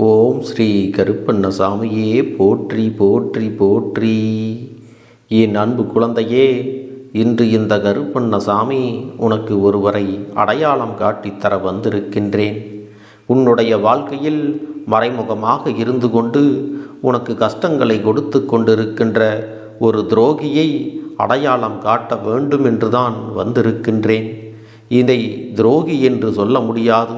ஓம் ஸ்ரீ கருப்பண்ணசாமியே போற்றி போற்றி போற்றி. என் அன்பு குழந்தையே இன்று இந்த கருப்பண்ணசாமி உனக்கு ஒருவரை அடையாளம் காட்டித் தர வந்திருக்கின்றேன். உன்னுடைய வாழ்க்கையில் மறைமுகமாக இருந்து கொண்டு உனக்கு கஷ்டங்களை கொடுத்து கொண்டிருக்கின்ற ஒரு துரோகியை அடையாளம் காட்ட வேண்டும் என்றுதான் வந்திருக்கின்றேன். இதை துரோகி என்று சொல்ல முடியாது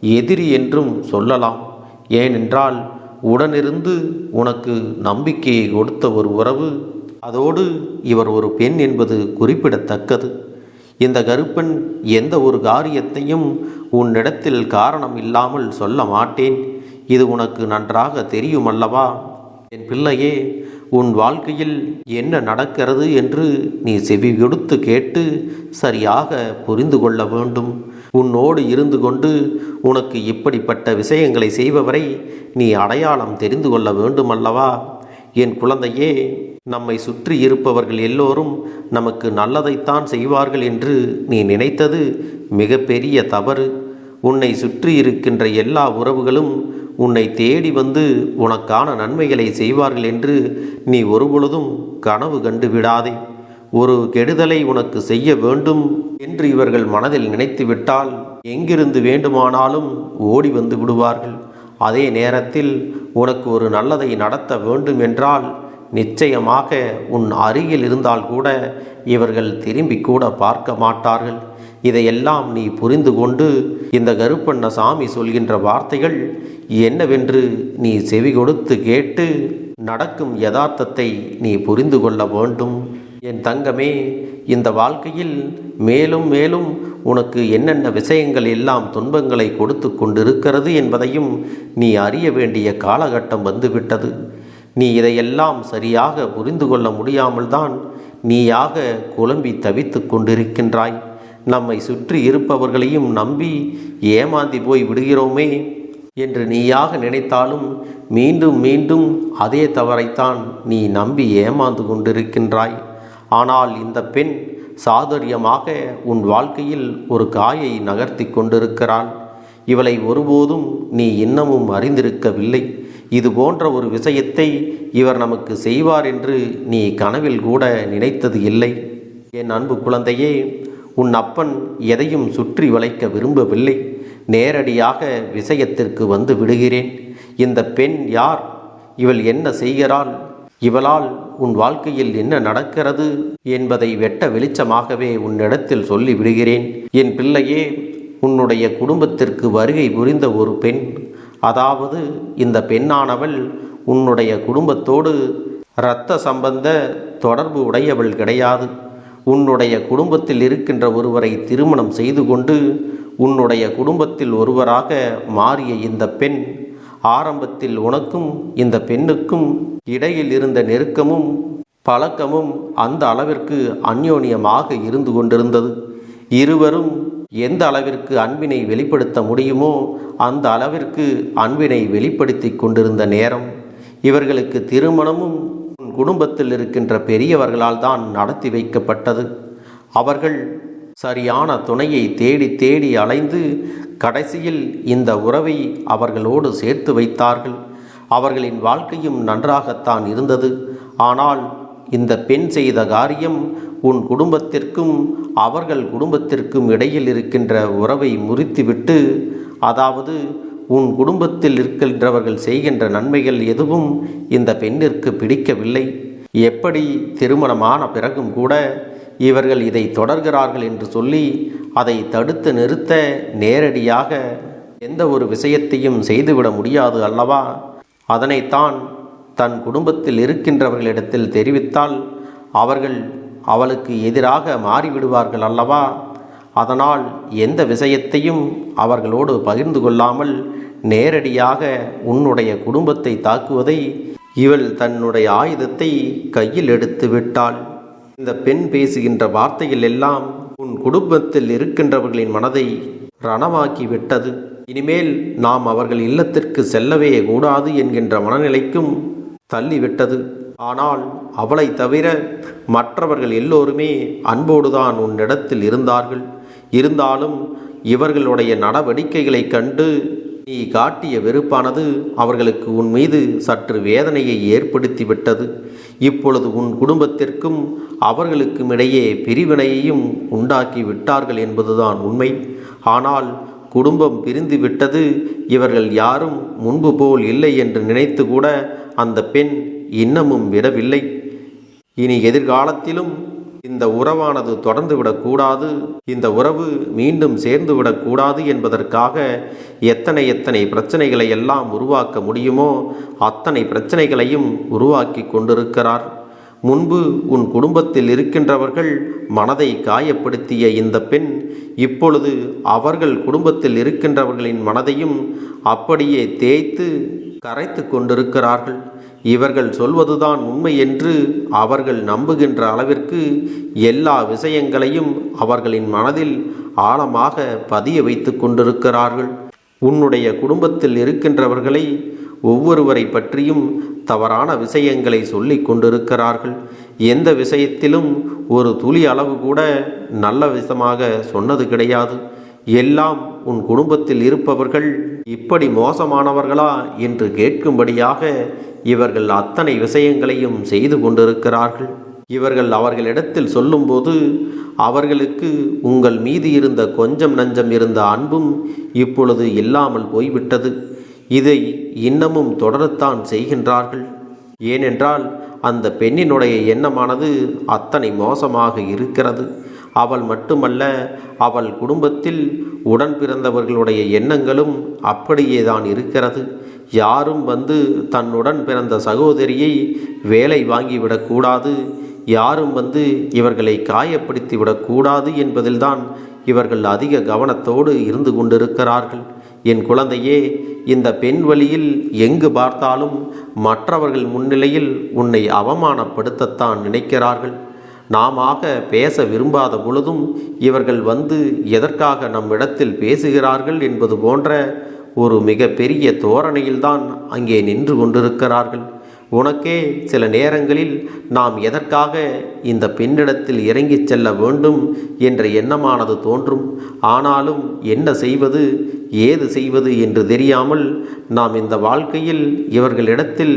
எதிரி என்றும் சொல்லலாம். ஏனென்றால் உடனிருந்து உனக்கு நம்பிக்கையை கொடுத்த ஒரு உறவு அதோடு இவர் ஒரு பெண் என்பது குறிப்பிடத்தக்கது. இந்த கருப்பன் எந்த ஒரு காரியத்தையும் உன்னிடத்தில் காரணம் இல்லாமல் சொல்ல மாட்டேன். இது உனக்கு நன்றாக தெரியுமல்லவா? என் பிள்ளையே உன் வாழ்க்கையில் என்ன நடக்கிறது என்று நீ செவி கொடுத்து கேட்டு சரியாக புரிந்து கொள்ள வேண்டும். உன்னோடு இருந்து கொண்டு உனக்கு இப்படிப்பட்ட விஷயங்களை செய்பவரை நீ அடையாளம் தெரிந்து கொள்ள வேண்டும் அல்லவா என் குழந்தையே நம்மை சுற்றி இருப்பவர்கள் எல்லோரும் நமக்கு நல்லதைத்தான் செய்வார்கள் என்று நீ நினைத்தது மிகப்பெரிய தவறு. உன்னை சுற்றி இருக்கின்ற எல்லா உறவுகளும் உன்னை தேடி வந்து உனக்கான நன்மைகளை செய்வார்கள் என்று நீ ஒருபொழுதும் கனவு கண்டு விடாதே. ஒரு கெடுதலை உனக்கு செய்ய வேண்டும் என்று இவர்கள் மனதில் நினைத்து விட்டால் எங்கிருந்து வேண்டுமானாலும் ஓடி வந்து விடுவார்கள். அதே நேரத்தில் உனக்கு ஒரு நல்லதை நடத்த வேண்டும் என்றால் நிச்சயமாக உன் அருகில் இருந்தால் கூட இவர்கள் திரும்பி கூட பார்க்க மாட்டார்கள். இதையெல்லாம் நீ புரிந்து கொண்டு இந்த கருப்பண்ண சாமி சொல்கின்ற வார்த்தைகள் என்னவென்று நீ செவி கொடுத்து கேட்டு நடக்கும் யதார்த்தத்தை நீ புரிந்து கொள்ள வேண்டும். என் தங்கமே இந்த வாழ்க்கையில் மேலும் மேலும் உனக்கு என்னென்ன விஷயங்கள் எல்லாம் துன்பங்களை கொடுத்து கொண்டிருக்கிறது என்பதையும் நீ அறிய வேண்டிய காலகட்டம் வந்துவிட்டது. நீ இதையெல்லாம் சரியாக புரிந்து கொள்ள முடியாமல் தான் நீயாக குழம்பி தவித்து கொண்டிருக்கின்றாய். நம்மை சுற்றி இருப்பவர்களையும் நம்பி ஏமாந்தி போய் விடுகிறோமே என்று நீயாக நினைத்தாலும் மீண்டும் மீண்டும் அதே தவறைத்தான் நீ நம்பி ஏமாந்து கொண்டிருக்கின்றாய். ஆனால் இந்த பெண் சாதுரியமாக உன் வாழ்க்கையில் ஒரு காயை நகர்த்தி கொண்டிருக்கிறாள். இவளை ஒருபோதும் நீ இன்னமும் அறிந்திருக்கவில்லை. இது போன்ற ஒரு விஷயத்தை இவர் நமக்கு செய்வார் என்று நீ கனவில் கூட நினைத்தது இல்லை. என் அன்பு குழந்தையே உன் அப்பன் எதையும் சுற்றி வளைக்க விரும்பவில்லை. நேரடியாக விஷயத்திற்கு வந்து விடுகிறேன். இந்த பெண் யார்? இவள் என்ன செய்கிறாள்? இவளால் உன் வாழ்க்கையில் என்ன நடக்கிறது? என்பதை வெட்ட வெளிச்சமாகவே உன்னிடத்தில் சொல்லி விடுகிறேன். என் பிள்ளையே உன்னுடைய குடும்பத்திற்கு வருகை புரிந்த ஒரு பெண். அதாவது இந்த பெண்ணானவள் உன்னுடைய குடும்பத்தோடு இரத்த சம்பந்த தொடர்பு உடையவள் கிடையாது. உன்னுடைய குடும்பத்தில் இருக்கின்ற ஒருவரை திருமணம் செய்து கொண்டு உன்னுடைய குடும்பத்தில் ஒருவராக மாறிய இந்த பெண் ஆரம்பத்தில் உனக்கும் இந்த பெண்ணுக்கும் இடையில் இருந்த நெருக்கமும் பழக்கமும் அந்த அளவிற்கு அந்யோன்யமாக இருந்து கொண்டிருந்தது. இருவரும் எந்த அளவிற்கு அன்பினை வெளிப்படுத்த முடியுமோ அந்த அளவிற்கு அன்பினை வெளிப்படுத்தி கொண்டிருந்த நேரம். இவர்களுக்கு திருமணமும் குடும்பத்தில் இருக்கின்ற பெரியவர்களால் தான் நடத்தி வைக்கப்பட்டது. அவர்கள் சரியான துணையை தேடி தேடி அலைந்து கடைசியில் இந்த உறவை அவர்களோடு சேர்த்து வைத்தார்கள். அவர்களின் வாழ்க்கையும் நன்றாகத்தான் இருந்தது. ஆனால் இந்த பெண் செய்த காரியம் உன் குடும்பத்திற்கும் அவர்கள் குடும்பத்திற்கும் இடையில் இருக்கின்ற உறவை முறித்துவிட்டு அதாவது உன் குடும்பத்தில் இருக்கின்றவர்கள் செய்கின்ற நன்மைகள் எதுவும் இந்த பெண்ணிற்கு பிடிக்கவில்லை. எப்படி திருமணமான பிறகும் கூட இவர்கள் இதை தொடர்கிறார்கள் என்று சொல்லி அதை தடுத்து நிறுத்த நேரடியாக எந்த ஒரு விஷயத்தையும் செய்துவிட முடியாது அல்லவா? அதனைத்தான் தன் குடும்பத்தில் இருக்கின்றவர்களிடத்தில் தெரிவித்தால் அவர்கள் அவளுக்கு எதிராக மாறிவிடுவார்கள் அல்லவா? அதனால் எந்த விஷயத்தையும் அவர்களோடு பகிர்ந்து கொள்ளாமல் நேரடியாக உன்னுடைய குடும்பத்தை தாக்குவதை இவள் தன்னுடைய ஆயுதத்தை கையில் எடுத்து விட்டாள். இந்த பெண் பேசுகின்ற வார்த்தைகள் எல்லாம் உன் குடும்பத்தில் இருக்கின்றவர்களின் மனதை ரணமாக்கி விட்டது. இனிமேல் நாம் அவர்கள் இல்லத்திற்கு செல்லவே கூடாது என்கின்ற மனநிலைக்கும் தள்ளிவிட்டது ஆனால் அவளை தவிர மற்றவர்கள் எல்லோருமே அன்போடுதான் உன்னிடத்தில் இருந்தார்கள். இருந்தாலும் இவர்களுடைய நடவடிக்கைகளைக் கண்டு நீ காட்டிய வெறுப்பானது அவர்களுக்கு உன் மீது சற்று வேதனையை ஏற்படுத்திவிட்டது. இப்பொழுது உன் குடும்பத்திற்கும் அவர்களுக்கும் இடையே பிரிவினையையும் உண்டாக்கி விட்டார்கள் என்பதுதான் உண்மை. ஆனால் குடும்பம் பிரிந்து விட்டது இவர்கள் யாரும் முன்பு போல் இல்லை என்று நினைத்து கூட அந்த பெண் இன்னமும் விடவில்லை. இனி எதிர்காலத்திலும் இந்த உறவானது தொடர்ந்து விடக்கூடாது இந்த உறவு மீண்டும் சேர்ந்து விடக்கூடாது என்பதற்காக எத்தனை எத்தனை பிரச்சனைகளை எல்லாம் உருவாக்க முடியுமோ அத்தனை பிரச்சனைகளையும் உருவாக்கி கொண்டிருக்கிறார். முன்பு உன் குடும்பத்தில் இருக்கின்றவர்கள் மனதை காயப்படுத்திய இந்த பெண் இப்பொழுது அவர்கள் குடும்பத்தில் இருக்கின்றவர்களின் மனதையும் அப்படியே தேய்த்து கரைத்து கொண்டிருக்கிறார்கள். இவர்கள் சொல்வதுதான் உண்மை என்று அவர்கள் நம்புகின்ற அளவிற்கு எல்லா விஷயங்களையும் அவர்களின் மனதில் ஆழமாக பதிய வைத்து கொண்டிருக்கிறார்கள். உன்னுடைய குடும்பத்தில் இருக்கின்றவர்களை ஒவ்வொருவரை பற்றியும் தவறான விஷயங்களை சொல்லி கொண்டிருக்கிறார்கள். எந்த விஷயத்திலும் ஒரு துளி அளவு கூட நல்ல விதமாக சொன்னது கிடையாது. எல்லாம் உன் குடும்பத்தில் இருப்பவர்கள் இப்படி மோசமானவர்களா என்று கேட்கும்படியாக இவர்கள் அத்தனை விஷயங்களையும் செய்து கொண்டிருக்கிறார்கள். இவர்கள் அவர்களிடத்தில் சொல்லும்போது அவர்களுக்கு உங்கள் மீது இருந்த கொஞ்சம் நஞ்சம் இருந்த அன்பும் இப்பொழுது இல்லாமல் போய்விட்டது. இதை இன்னமும் தொடரத்தான் செய்கின்றார்கள். ஏனென்றால் அந்த பெண்ணினுடைய எண்ணமானது அத்தனை மோசமாக இருக்கிறது. அவள் மட்டுமல்ல அவள் குடும்பத்தில் உடன் பிறந்தவர்களுடைய எண்ணங்களும் அப்படியே தான் இருக்கிறது. யாரும் வந்து தன்னுடன் பிறந்த சகோதரியை வேலை வாங்கிவிடக்கூடாது யாரும் வந்து இவர்களை காயப்படுத்தி விடக்கூடாது என்பதில்தான் இவர்கள் அதிக கவனத்தோடு இருந்து கொண்டிருக்கிறார்கள். என் குழந்தையே இந்த பெண் வழியில் எங்கு பார்த்தாலும் மற்றவர்கள் முன்னிலையில் உன்னை அவமானப்படுத்தத்தான் நினைக்கிறார்கள். நாமாக பேச விரும்பாத பொழுதும் இவர்கள் வந்து எதற்காக நம்மிடத்தில் பேசுகிறார்கள் என்பது போன்ற ஒரு மிக பெரிய தோரணையில்தான் அங்கே நின்று கொண்டிருக்கிறார்கள். உனக்கே சில நேரங்களில் நாம் எதற்காக இந்த பெண்ணிடத்தில் இறங்கிச் செல்ல வேண்டும் என்ற எண்ணமானது தோன்றும். ஆனாலும் என்ன செய்வது ஏது செய்வது என்று தெரியாமல் நாம் இந்த வாழ்க்கையில் இவர்களிடத்தில்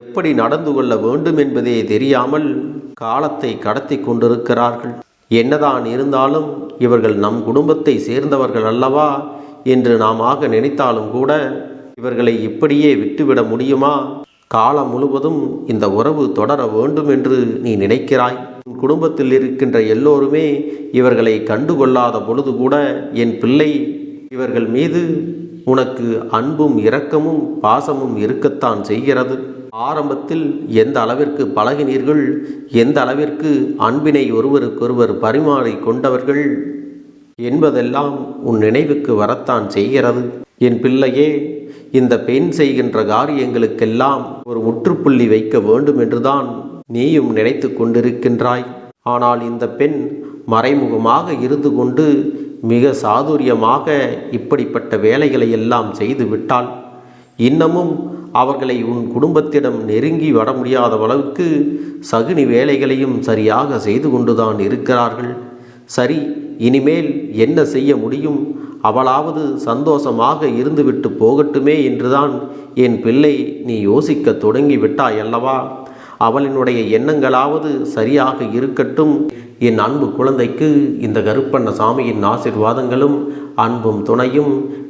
எப்படி நடந்து கொள்ள வேண்டும் என்பதே தெரியாமல் காலத்தை கடத்தி கொண்டிருக்கிறார்கள். என்னதான் இருந்தாலும் இவர்கள் நம் குடும்பத்தை சேர்ந்தவர்கள் அல்லவா என்று நாமாக நினைத்தாலும் கூட இவர்களை இப்படியே விட்டுவிட முடியுமா? காலம் முழுவதும் இந்த உறவு தொடர வேண்டும் என்று நீ நினைக்கிறாய். உன் குடும்பத்தில் இருக்கின்ற எல்லோருமே இவர்களை கண்டுகொள்ளாத பொழுது கூட என் பிள்ளை இவர்கள் மீது உனக்கு அன்பும் இரக்கமும் பாசமும் இருக்கத்தான் செய்கிறது. ஆரம்பத்தில் எந்த அளவிற்கு பழகினீர்கள்? எந்த அளவிற்கு அன்பினை ஒருவருக்கொருவர் பரிமாறி கொண்டவர்கள்? என்பதெல்லாம் உன் நினைவுக்கு வரத்தான் செய்கிறது. என் பிள்ளையே இந்த பெண் செய்கின்ற காரியங்களுக்கெல்லாம் ஒரு முற்றுப்புள்ளி வைக்க வேண்டும் என்றுதான் நீயும் நினைத்து கொண்டிருக்கின்றாய். ஆனால் இந்த பெண் மறைமுகமாக இருந்து கொண்டு மிக சாதுரியமாக இப்படிப்பட்ட வேலைகளை எல்லாம் செய்து விட்டாள். இன்னமும் அவர்களை உன் குடும்பத்திடம் நெருங்கி வர முடியாத அளவுக்கு சகுனி வேலைகளையும் சரியாக செய்து கொண்டுதான் இருக்கிறார்கள். சரி இனிமேல் என்ன செய்ய முடியும்? அவளாவது சந்தோஷமாக இருந்துவிட்டு போகட்டுமே என்றுதான் என் பிள்ளை நீ யோசிக்க தொடங்கி விட்டாய் அல்லவா அவளினுடைய எண்ணங்களாவது சரியாக இருக்கட்டும். என் அன்பு குழந்தைக்கு இந்த கருப்பண்ண சாமியின் ஆசிர்வாதங்களும் அன்பும் துணையும்